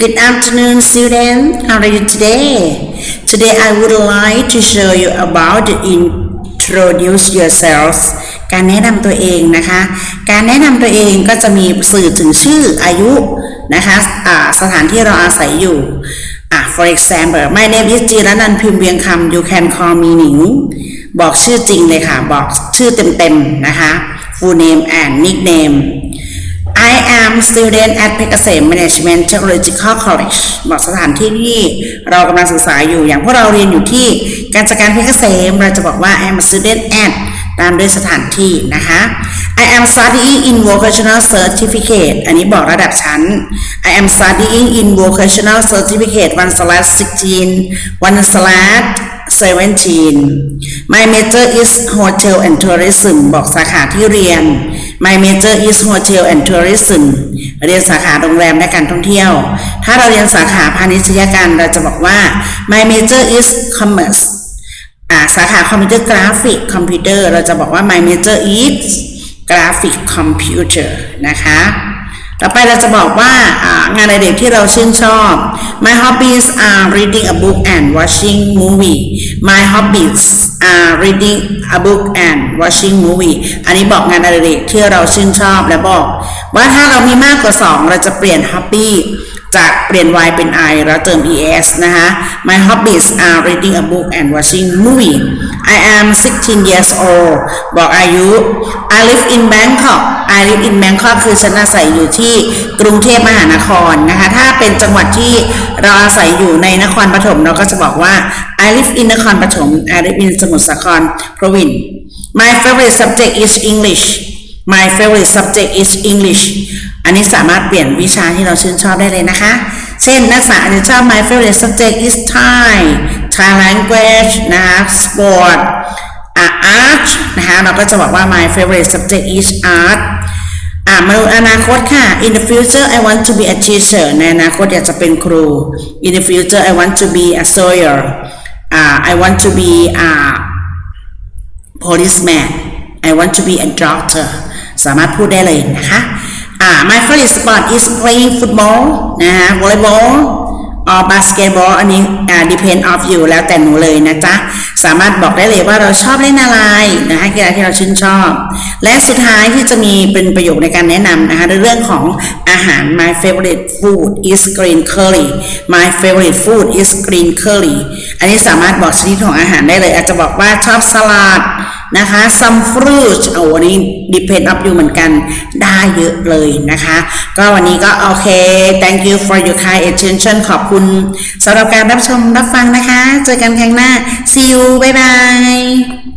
Good afternoon, student. How are you today? Today, I would like to show you about the introduce yourselves การแนะนำตัวเองนะคะ การแนะนำตัวเองก็จะมีสื่อถึงชื่ออายุนะคะอ่าสถานที่เราอาศัยอยู่อ่า for example my name is จีรนันท์พิมพ์เวียงคำ you can call me หนิง บอกชื่อจริงเลยค่ะ บอกชื่อเต็มๆนะคะ full name and nickname am student at เพชรเกษม Management Technological College บอกสถานที่ที่เรากำลังศึกษาอยู่อย่างพวกเราเรียนอยู่ที่การจัดการเพชรเกษมเราจะบอกว่า I am a student at ตามด้วยสถานที่นะคะ I am studying in vocational certificate อันนี้บอกระดับชั้น I am studying in vocational certificate 1 slash 16 1 slash 17 My major is hotel and tourism บอกสาขาที่เรียน My major is hotel and tourism เรียนสาขาโรงแรมและการท่องเที่ยว ถ้าเราเรียนสาขาพาณิชยการเราจะบอกว่า My major is commerce สาขาคอมพิวเตอร์กราฟิกคอมพิวเตอร์เราจะบอกว่า My major is graphic computer นะคะ ต่อไปเราจะบอกว่าอ่างานอดิเรกที่เราชื่นชอบ My hobbies are reading a book and watching movie My hobbies are reading a book and watching movie อันนี้บอกงานอดิเรกที่เราชื่นชอบและบอก ว่าถ้าเรามีมากกว่า 2 เราจะเปลี่ยน hobby จากเปลี่ยน y เป็น i แล้วเติม es นะคะ My hobbies are reading a book and watching movie I am 16 years old บอกอายุ I live in Bangkok I live in Bangkok คือฉันอาศัยอยู่ที่กรุงเทพมหานครนะคะ ถ้าเป็นจังหวัดที่เราอาศัยอยู่ในนครปฐมเราก็จะบอกว่า I live in นครปฐม I live in สมุทรสาคร province My favorite subject is English My favorite subject is English อันนี้สามารถเปลี่ยนวิชาที่เราชื่นชอบได้เลยนะคะ เช่นนักศึกษาอาจจะชอบ My favorite subject is Thai Thai language นะคะ sport art นะคะเราก็จะบอกว่า My favorite subject is art อะมาดูอนาคตค่ะ In the future I want to be a teacher ในอนาคตอยากจะเป็นครู In the future I want to be a soldier อ่า I want to be a policeman I want to be a doctor สามารถพูดได้เลยนะคะอ่า my favorite sport is playing football นะคะ volleyball or basketball อันนี้อ่า depend of you แล้วแต่หนูเลยนะจ๊ะ สามารถบอกได้เลยว่าเราชอบเล่นอะไรนะคะกีฬาที่เราชื่นชอบ และสุดท้ายที่จะมีเป็นประโยคในการแนะนำนะคะในเรื่องของอาหาร my favorite food is green curry my favorite food is green curry อันนี้สามารถบอกชนิดของอาหารได้เลย อาจจะบอกว่าชอบสลัด นะคะ some fruit โอ้วันนี้ depend of you เหมือนกันได้เยอะเลยนะคะ ก็วันนี้ก็โอเค thank you for your kind attention ขอบคุณสำหรับการรับชมรับฟังนะคะ เจอกันครั้งหน้า see you bye bye